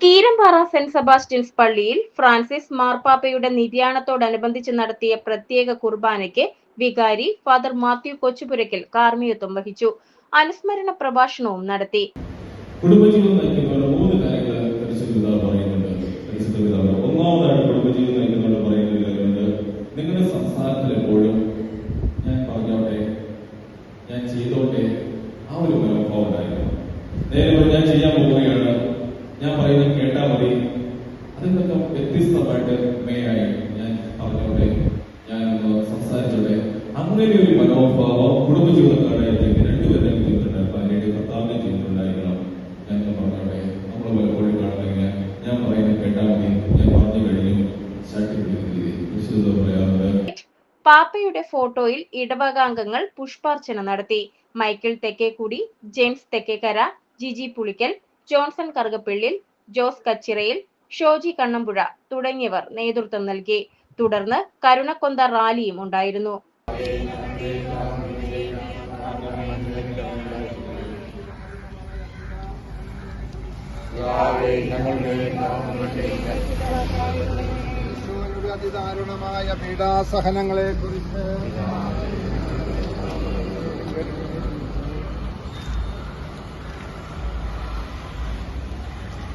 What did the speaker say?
Keerampara Saint Sebastian's പള്ളിയിൽ Francis മാർപ്പാപ്പയുടെ നിര്യാണത്തോടനുബന്ധിച്ച് നടത്തിയ പ്രത്യേക കുർബാനയ്ക്ക് വികാരി ഫാദർ മാത്യു കൊച്ചുപുരയ്ക്കൽ കാർമ്മികത്വം വഹിച്ചു. അനുസ്മരണ പ്രഭാഷണവും നടത്തി. കുടുംബജീവിതം മൂന്ന് കേട്ടാൽ അതിൽ നിന്നും വ്യത്യസ്തമായിട്ട് മേയായി ഞാൻ പറഞ്ഞോടെ ഞാൻ സംസാരിച്ചോടെ അങ്ങനെ ഒരു മനോഭാവം കുടുംബജീവിതക്കാരുടെ രണ്ടുപേരുടെ ജീവിതത്തിലുണ്ടായിരുന്നു അതിന്റെ ഭർത്താവിന്റെ ഞാൻ പറഞ്ഞോടെ നമ്മൾ പലപ്പോഴും കാണുന്നില്ല ഞാൻ പറയുന്നത് കേട്ടാൽ ഞാൻ പറഞ്ഞു കഴിഞ്ഞു. പാപ്പയുടെ ഫോട്ടോയിൽ ഇടവകാംഗങ്ങൾ പുഷ്പാർച്ചന നടത്തി. Michael Thekkekudy James Thekkekara Jiji Pulickal Johnson Karukappillil Jose Kachirayil Shoji Kannampuzha തുടങ്ങിയവർ നേതൃത്വം നൽകി. തുടർന്ന് കരുണക്കൊന്ത റാലിയും ഉണ്ടായിരുന്നു. അതിദാരുണമായ പീഡാസഹനങ്ങളെ കുറിച്ച്